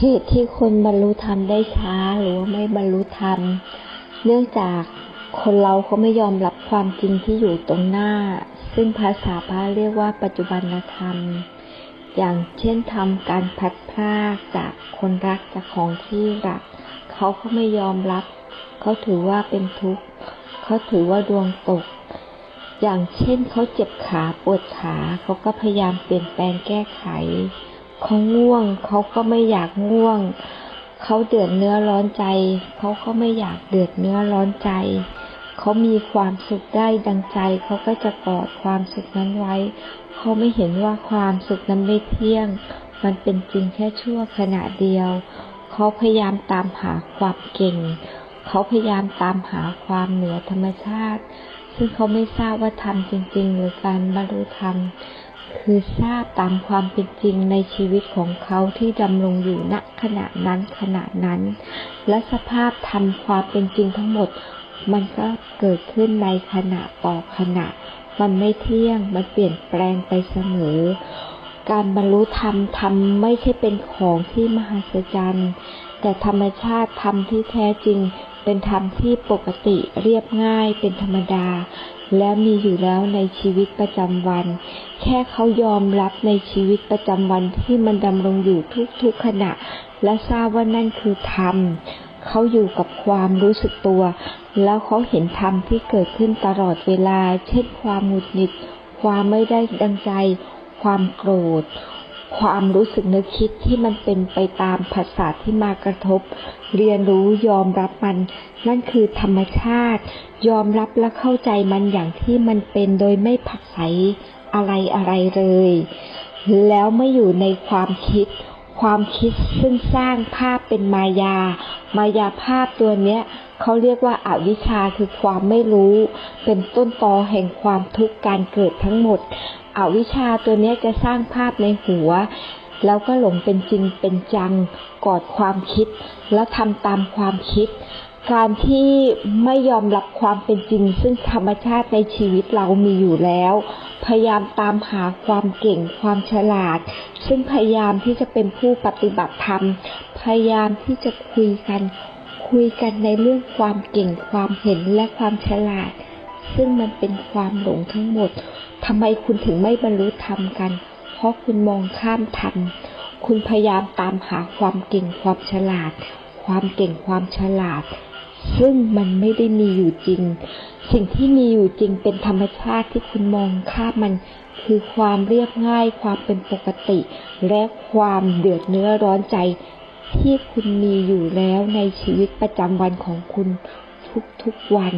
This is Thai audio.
เหตุที่คนบรรลุธรรมได้ช้าหรือว่าไม่บรรลุธรรม เนื่องจากคนเราเขาไม่ยอมรับความจริงที่อยู่ตรงหน้า ซึ่งภาษาพระเรียกว่าปัจจุบันธรรม อย่างเช่นทำการพัดพรากจากคนรักจากของที่รัก เขาก็ไม่ยอมรับ เขาถือว่าเป็นทุกข์ เขาถือว่าดวงตก อย่างเช่นเขาเจ็บขาปวดขาเขาก็พยายามเปลี่ยนแปลงแก้ไข เขาง่วง เขาก็ไม่อยากง่วง เขาเดือดเนื้อร้อนใจ เขาก็ไม่อยากเดือดเนื้อร้อนใจ เขามีความสุขได้ดังใจ เขาก็จะกอดความสุขนั้นไว้ เขาไม่เห็นว่าความสุขนั้นไม่เที่ยง มันเป็นจริงแค่ชั่วขณะเดียว เขาพยายามตามหาความเก่ง เขาพยายามตามหาความเหนือธรรมชาติ ซึ่งเขาไม่ทราบว่าธรรมจริง ๆ หรือการบรรลุธรรม คือทราบตามความเป็นจริงในชีวิตของเขาที่ดำรงอยู่ณขณะนั้นขณะนั้น และสภาพธรรมความเป็นจริงทั้งหมด มันก็เกิดขึ้นในขณะต่อขณะ มันไม่เที่ยง มันเปลี่ยนแปลงไปเสมอ การบรรลุธรรมธรรมไม่ใช่เป็นของที่มหัศจรรย์แต่ธรรมชาติธรรมที่แท้จริง เป็นธรรมที่ปกติเรียบง่ายเป็นธรรมดา และมีอยู่แล้วในชีวิตประจำวัน ค่เขายอมรับในชีวิตประจำวันที่มันดำรงอยู่ทุกๆขณะ และทราบว่านั่นคือธรรมเขาอยู่กับความรู้สึกตัว แล้วเขาเห็นธรรมที่เกิดขึ้นตลอดเวลา เช่นความหงุดหงิด ความไม่ได้ดังใจ ความโกรธ ความรู้สึกนึกคิดที่มันเป็นไปตามภาษาที่มากระทบ เรียนรู้ยอมรับมัน นั่นคือธรรมชาติ ยอมรับและเข้าใจมันอย่างที่มันเป็นโดยไม่ผักใส อะไรอะไรเลย แล้วไม่อยู่ในความคิด ความคิดซึ่งสร้างภาพเป็นมายา มายาภาพตัวเนี้ยเขาเรียกว่าอาวิชชาคือความไม่รู้ เป็นต้นตอแห่งความทุกข์การเกิดทั้งหมด อวิชชาตัวเนี้ยจะสร้างภาพในหัว แล้วก็หลงเป็นจริงเป็นจังกอดความคิด แล้วทำตามความคิด การที่ไม่ยอมรับความเป็นจริง ซึ่งธรรมชาติในชีวิตเรามีอยู่แล้ว พยายามตามหาความเก่งความฉลาด ซึ่งพยายามที่จะเป็นผู้ปฏิบัติธรรม พยายามที่จะคุยกัน คุยกันในเรื่องความเก่งความเห็นและความฉลาด ซึ่งมันเป็นความหลงทั้งหมดทำไมคุณถึงไม่บรรลุธรรมกัน เพราะคุณมองข้ามธรรม คุณพยายามตามหาความเก่งความฉลาด ความเก่งความฉลาด ซึ่งมันไม่ได้มีอยู่จริง สิ่งที่มีอยู่จริงเป็นธรรมชาติที่คุณมองข้ามมันคือความเรียบง่าย ความเป็นปกติ และความเดือดเนื้อร้อนใจ ที่คุณมีอยู่แล้วในชีวิตประจำวันของคุณทุกๆวัน